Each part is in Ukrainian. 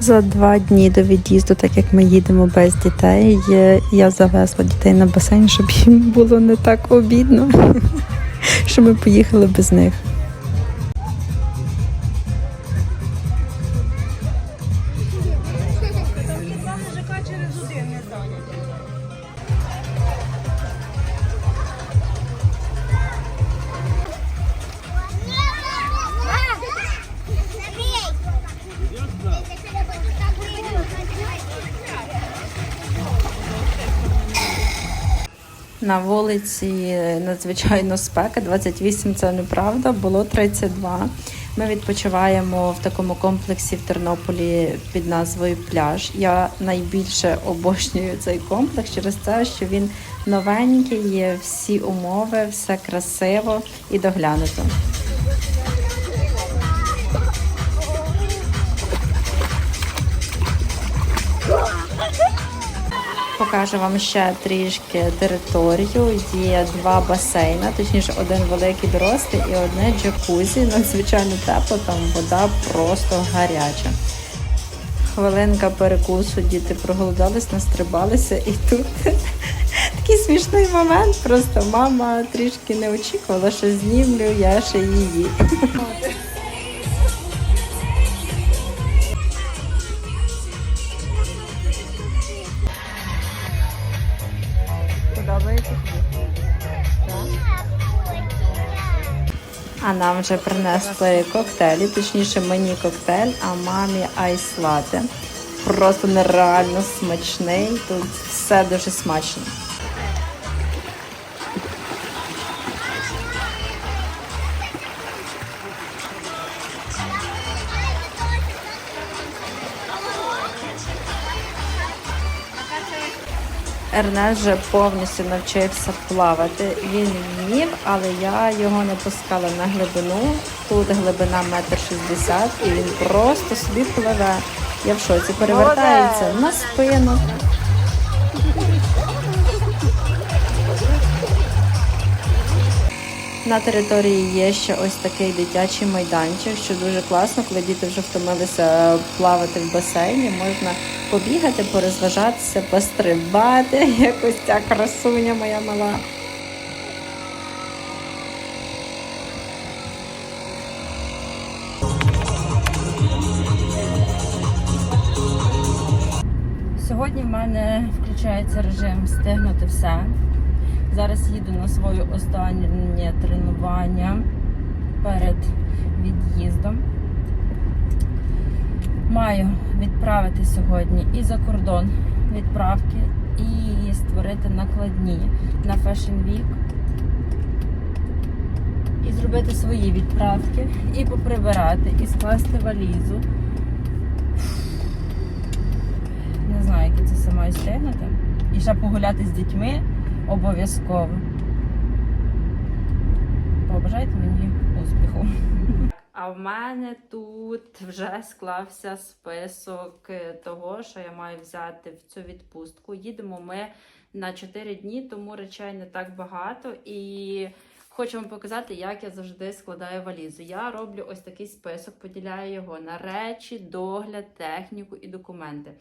За два дні до від'їзду, так як ми їдемо без дітей, я завезла дітей на басейн, щоб їм було не так обідно, що ми поїхали без них. На вулиці надзвичайно спека, 28 це неправда, було 32. Ми відпочиваємо в такому комплексі в Тернополі під назвою Пляж. Я найбільше обожнюю цей комплекс через те, що він новенький, є всі умови, все красиво і доглянуто. Покажу вам ще трішки територію. Є два басейни, точніше, один великий дорослий і одне джакузі. Надзвичайно тепло, там вода просто гаряча. Хвилинка перекусу, діти проголодались, настрибалися, і тут такий смішний момент. Просто мама трішки не очікувала, що знімлю я ще її. А нам вже принесли коктейлі, точніше мені коктейль, а мамі айс лате. Просто нереально смачний. Тут все дуже смачно. Ернест вже повністю навчився плавати. Він вмів, але я його не пускала на глибину. Тут глибина метр шістдесят, і він просто собі пливе. Я в шоці перевертається на спину. На території є ще ось такий дитячий майданчик, що дуже класно, коли діти вже втомилися плавати в басейні. Можна побігати, порозважатися, пострибати. Якось ця красуня моя мала. Сьогодні в мене включається режим встигнути все. Зараз їду на своє останнє тренування перед від'їздом. Маю відправити сьогодні і за кордон відправки, і створити накладні на Fashion Week. І зробити свої відправки, і поприбирати, і скласти валізу. Не знаю, як це сама стигнути. І ще погуляти з дітьми обов'язково. Побажайте мені успіху. А в мене тут вже склався список того, що я маю взяти в цю відпустку. Їдемо ми на 4 дні, тому речей не так багато. І хочу вам показати, як я завжди складаю валізу. Я роблю ось такий список, поділяю його на речі, догляд, техніку і документи.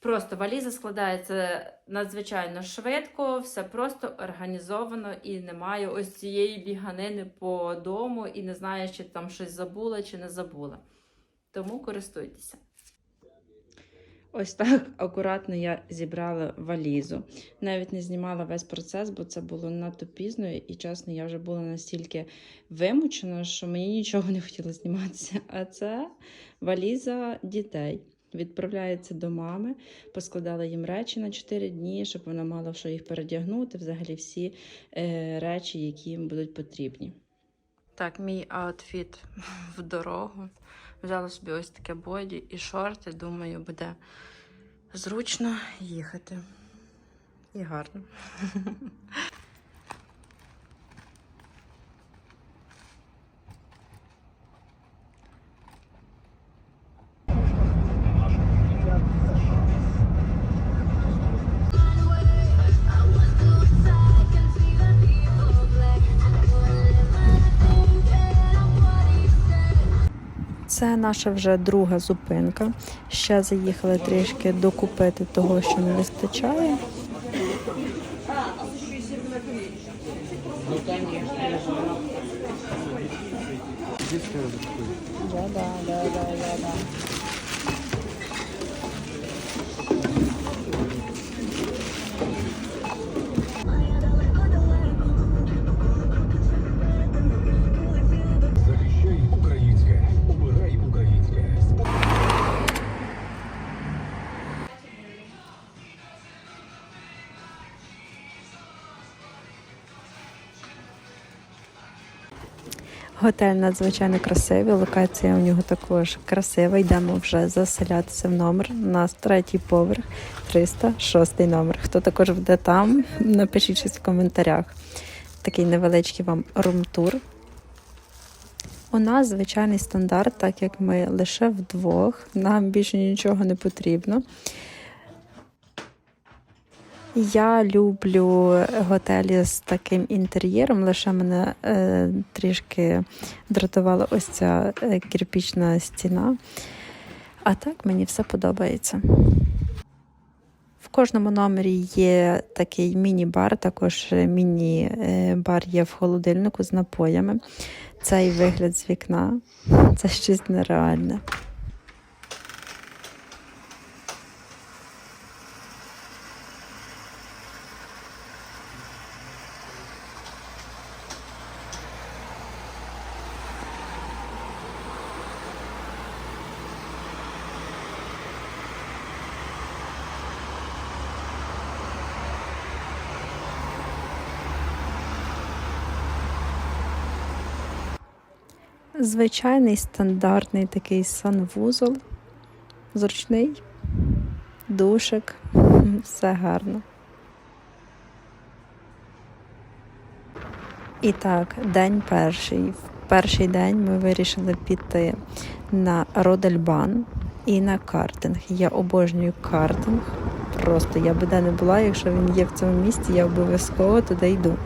Просто валіза складається надзвичайно швидко, все просто організовано і немає ось цієї біганини по дому і не знаю, чи там щось забула чи не забула. Тому користуйтеся. Ось так акуратно я зібрала валізу. Навіть не знімала весь процес, бо це було надто пізно, і чесно, я вже була настільки вимучена, що мені нічого не хотіло зніматися. А це валіза дітей. Відправляється до мами, поскладала їм речі на 4 дні, щоб вона мала що їх передягнути, взагалі всі е, речі, які їм будуть потрібні. Так, мій аутфіт в дорогу. Взяла собі ось таке боді і шорти. Думаю, буде зручно їхати. І гарно. Це наша вже друга зупинка. Ще заїхали трішки докупити того, що не вистачає. Захищай Готель надзвичайно красивий, локація у нього також красива. Йдемо вже заселятися в номер. У нас третій поверх, 306 номер. Хто також буде там, напишіть щось в коментарях. Такий невеличкий вам рум-тур. У нас звичайний стандарт, так як ми лише вдвох, нам більше нічого не потрібно. Я люблю готелі з таким інтер'єром, лише мене е, трішки дратувала ось ця е, кирпічна стіна. А так мені все подобається. В кожному номері є такий міні-бар, також е, міні-бар є в холодильнику з напоями. Цей вигляд з вікна це щось нереальне. Звичайний стандартний такий санвузол, зручний, душик, все гарно. І так, день перший. В перший день ми вирішили піти на Родельбан і на картинг. Я обожнюю картинг. Просто я би де не була, якщо він є в цьому місті, я обов'язково туди йду.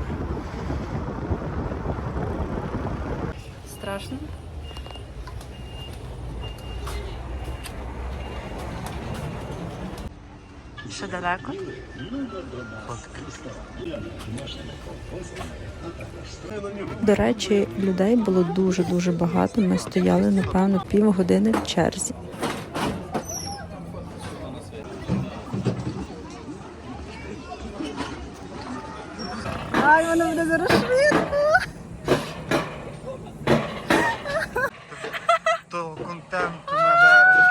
Страшно? Ще далеко? До речі, людей було дуже-дуже багато. Ми стояли, напевно, півгодини в черзі. Ай, воно буде зараз швидко. того контенту наверно.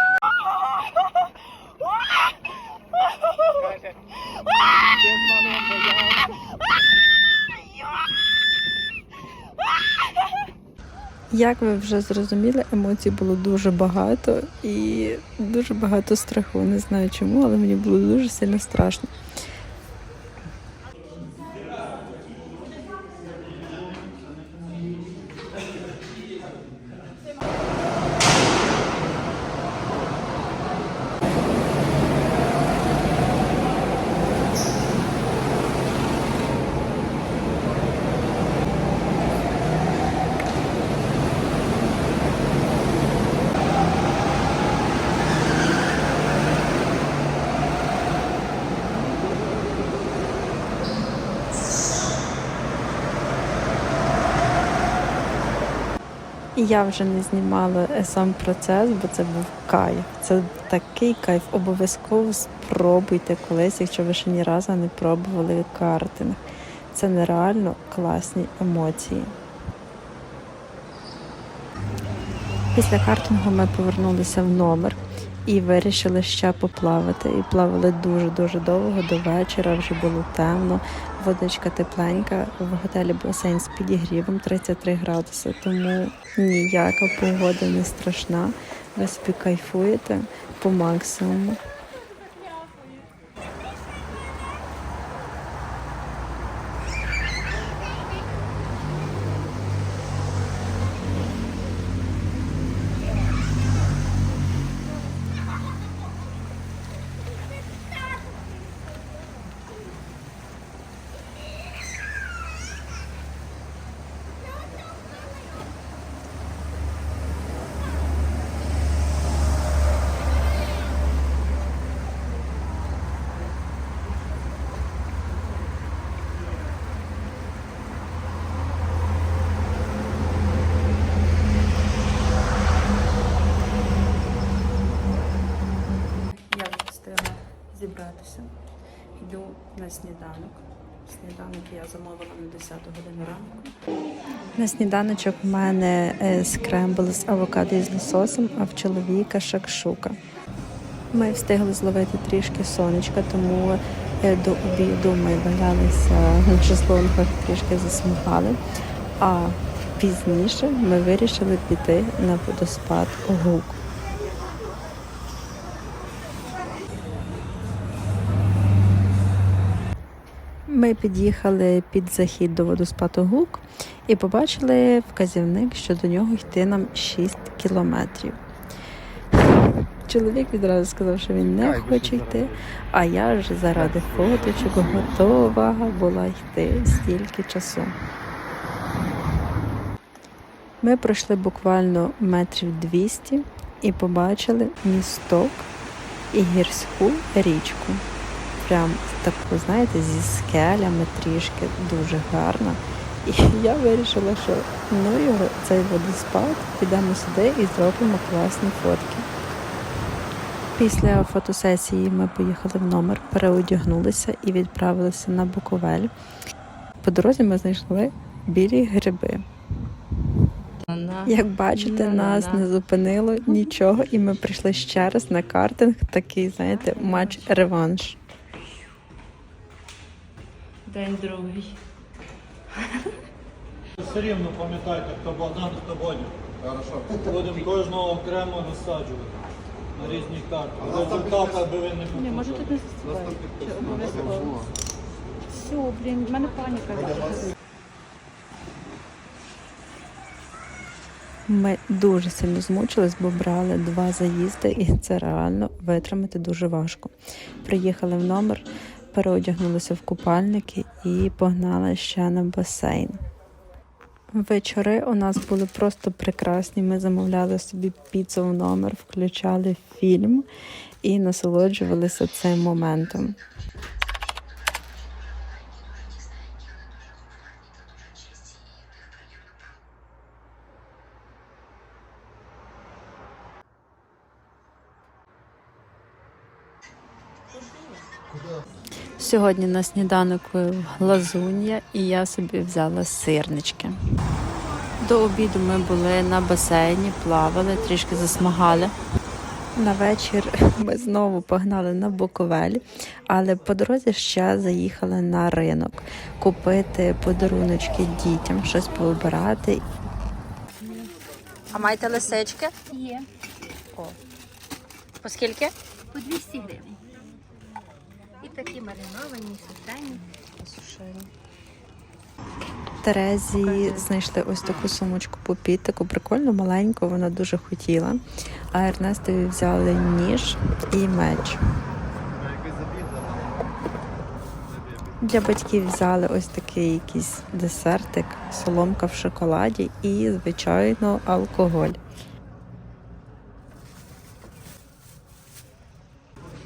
Як ви вже зрозуміли, емоцій було дуже багато і дуже багато страху. Не знаю чому, але мені було дуже сильно страшно. Я вже не знімала сам процес, бо це був кайф. Це такий кайф. Обов'язково спробуйте колись, якщо ви ще ні разу не пробували картинг. Це нереально класні емоції. Після картингу ми повернулися в номер і вирішили ще поплавати. І плавали дуже-дуже довго до вечора, вже було темно, водичка тепленька. В готелі басейн з підігрівом 33 градуси, тому ніяка погода не страшна. Ви собі кайфуєте по максимуму. На сніданок. Сніданок я замовила на 10 годину ранку. На сніданочок в мене е, скрембл з авокадо і з лососем, а в чоловіка шакшука. Ми встигли зловити трішки сонечка, тому е, до обіду ми валялися на шезлонгах, трішки засмагали. А пізніше ми вирішили піти на водоспад Гук. Ми під'їхали під захід до водоспаду Гук і побачили вказівник, що до нього йти нам 6 кілометрів. Чоловік відразу сказав, що він не хоче йти, а я вже заради фоточок готова була йти стільки часу. Ми пройшли буквально метрів 200 і побачили місток і гірську річку. Прям таку, знаєте, зі скелями трішки дуже гарно. І я вирішила, що ну його цей водоспад, підемо сюди і зробимо класні фотки. Після фотосесії ми поїхали в номер, переодягнулися і відправилися на Буковель. По дорозі ми знайшли білі гриби. Як бачите, нас не зупинило нічого, і ми прийшли ще раз на картинг, такий, знаєте, матч-реванш. День другий. Все рівно пам'ятайте, хто Богдан, хто Бодя. Хорошо. Будемо кожного окремо розсаджувати на різні карти. Результати, аби ви не Ні, може тут не засипають. Обов'язково. Все, блін, в мене паніка. Ми дуже сильно змучились, бо брали два заїзди, і це реально витримати дуже важко. Приїхали в номер, переодягнулися в купальники і погнали ще на басейн. Вечори у нас були просто прекрасні. Ми замовляли собі піцу в номер, включали фільм і насолоджувалися цим моментом. Сьогодні на сніданок глазунья і я собі взяла сирнички. До обіду ми були на басейні, плавали, трішки засмагали. На вечір ми знову погнали на Буковель, але по дорозі ще заїхали на ринок купити подаруночки дітям, щось повибирати. А маєте лисички? Є О. По скільки? по 200 гривень. І такі мариновані, сушені. Терезі знайшли ось таку сумочку по пітику, прикольно, маленьку, вона дуже хотіла. А Ернестові взяли ніж і меч. Для батьків взяли ось такий якийсь десертик, соломка в шоколаді і, звичайно, алкоголь.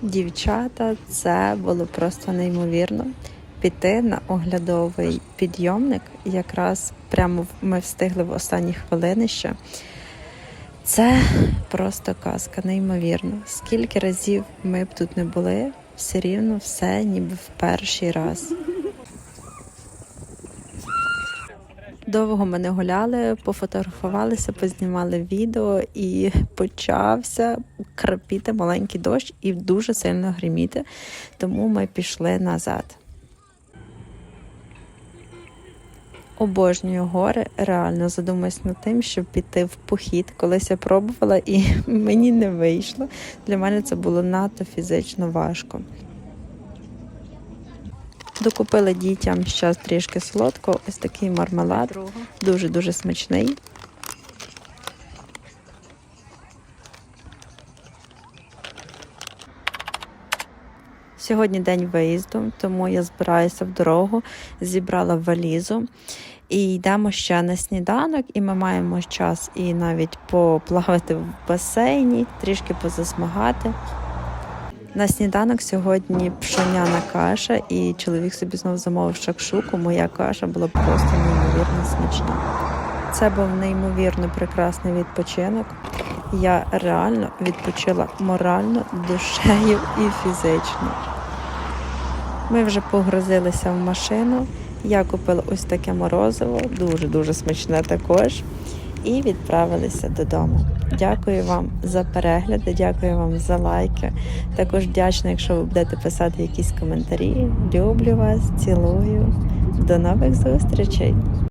Дівчата, це було просто неймовірно. Піти на оглядовий підйомник, якраз прямо ми встигли в останні хвилини ще. Це просто казка, неймовірно. Скільки разів ми б тут не були, все рівно все ніби в перший раз. Довго ми не гуляли, пофотографувалися, познімали відео і почався крапіти маленький дощ і дуже сильно гриміти. Тому ми пішли назад. Обожнюю гори, реально задумаюсь над тим, щоб піти в похід. Колись я пробувала і мені не вийшло. Для мене це було надто фізично важко. Докупили дітям ще трішки солодкого, ось такий мармелад, дуже-дуже смачний. Сьогодні день виїзду, тому я збираюся в дорогу, зібрала валізу і йдемо ще на сніданок, і ми маємо час і навіть поплавати в басейні, трішки позасмагати. На сніданок сьогодні пшоняна каша, і чоловік собі знову замовив шакшуку. Моя каша була просто неймовірно смачна. Це був неймовірно прекрасний відпочинок. Я реально відпочила морально, душею і фізично. Ми вже погрузилися в машину. Я купила ось таке морозиво, дуже-дуже смачне також. І відправилися додому. Дякую вам за перегляди, дякую вам за лайки. Також вдячна, якщо ви будете писати якісь коментарі. Люблю вас, цілую. До нових зустрічей!